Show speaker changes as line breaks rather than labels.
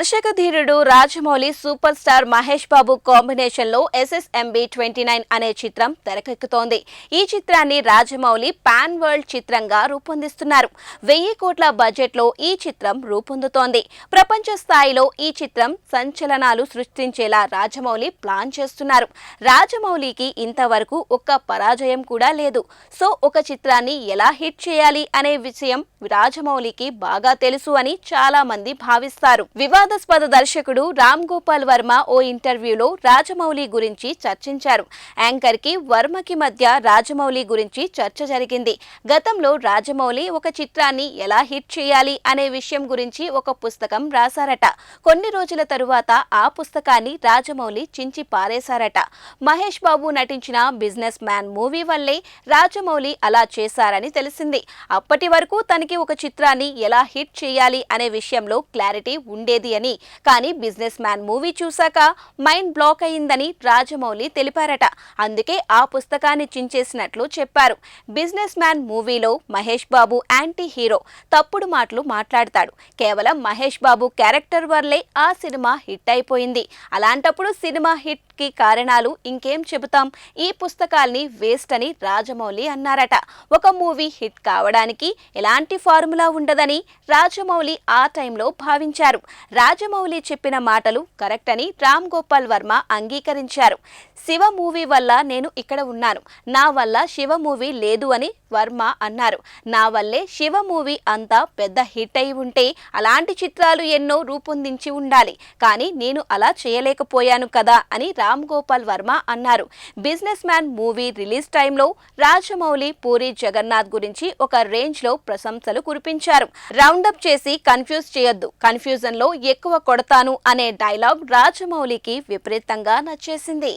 దర్శక ధీరుడు Rajamouli super star Mahesh Babu కాంబినేషన్లో ఎస్ఎస్ఎంబి ట్వంటీ నైన్ అనే చిత్రం తెరకెక్కుతోంది. ఈ చిత్రాన్ని రాజమౌళి పాన్ వరల్డ్ చిత్రంగా రూపొందిస్తున్నారు. వెయ్యి కోట్ల బడ్జెట్లో ఈ చిత్రం రూపొందుతోంది. ప్రపంచ స్థాయిలో ఈ చిత్రం సంచలనాలు సృష్టించేలా రాజమౌళి ప్లాన్ చేస్తున్నారు. రాజమౌళికి ఇంతవరకు ఒక్క పరాజయం కూడా లేదు. సో ఒక చిత్రాన్ని ఎలా హిట్ చేయాలి అనే విషయం రాజమౌళికి బాగా తెలుసు అని చాలా మంది భావిస్తారు వివాదాస్పద దర్శకుడు రామ్ గోపాల్ వర్మ ఓ ఇంటర్వ్యూలో రాజమౌళి గురించి చర్చించారు. యాంకర్కి వర్మకి మధ్య రాజమౌళి గురించి చర్చ జరిగింది. గతంలో రాజమౌళి ఒక చిత్రాన్ని ఎలా హిట్ చేయాలి అనే విషయం గురించి ఒక పుస్తకం రాశారట. కొన్ని రోజుల తరువాత ఆ పుస్తకాన్ని రాజమౌళి చించి పారేశారట. మహేష్ బాబు నటించిన బిజినెస్ మ్యాన్ మూవీ వల్లే రాజమౌళి అలా చేశారని తెలిసింది. అప్పటి వరకు తనకి ఒక చిత్రాన్ని ఎలా హిట్ చేయాలి అనే విషయంలో క్లారిటీ ఉండేది అని కానీ బిజినెస్ మ్యాన్ మూవీ చూశాక మైండ్ బ్లాక్ అయిందని రాజమౌళి తెలిపారట. అందుకే ఆ పుస్తకాన్ని చించేసినట్లు చెప్పారు. బిజినెస్ మ్యాన్ మూవీలో మహేష్ బాబు యాంటీ హీరో తప్పుడు మాటలు మాట్లాడతాడు. కేవలం మహేష్ బాబు క్యారెక్టర్ వల్లే ఆ సినిమా హిట్ అయిపోయింది. అలాంటప్పుడు సినిమా హిట్ కి కారణాలు ఇంకేం చెబుతాం? ఈ పుస్తకాల్ని వేస్ట్ అని రాజమౌళి అన్నారట. ఒక మూవీ హిట్ కావడానికి ఎలాంటి ఫార్ములా ఉండదని రాజమౌళి ఆ టైంలో భావించారు. రాజమౌళి చెప్పిన మాటలు కరెక్ట్ అని రామ్ గోపాల్ వర్మ అంగీకరించారు. శివ మూవీ వల్ల నేను ఇక్కడ ఉన్నాను. నా వల్ల శివ మూవీ లేదు అని వర్మ అన్నారు. నా వల్లే శివ మూవీ అంతా పెద్ద హిట్ అయి ఉంటే అలాంటి చిత్రాలు ఎన్నో రూపొందించి ఉండాలి. కానీ నేను అలా చేయలేకపోయాను కదా అని రామ్ గోపాల్ వర్మ అన్నారు. బిజినెస్ మ్యాన్ మూవీ రిలీజ్ టైంలో రాజమౌళి పూరి జగన్నాథ్ గురించి ఒక రేంజ్లో ప్రశంసలు కురిపించారు. రౌండప్ చేసి కన్ఫ్యూజ్ చేయొద్దు. కన్ఫ్యూజన్లో ఎక్కువ కొడతాను అనే డైలాగ్ రాజమౌళికి విపరీతంగా నచ్చేసింది.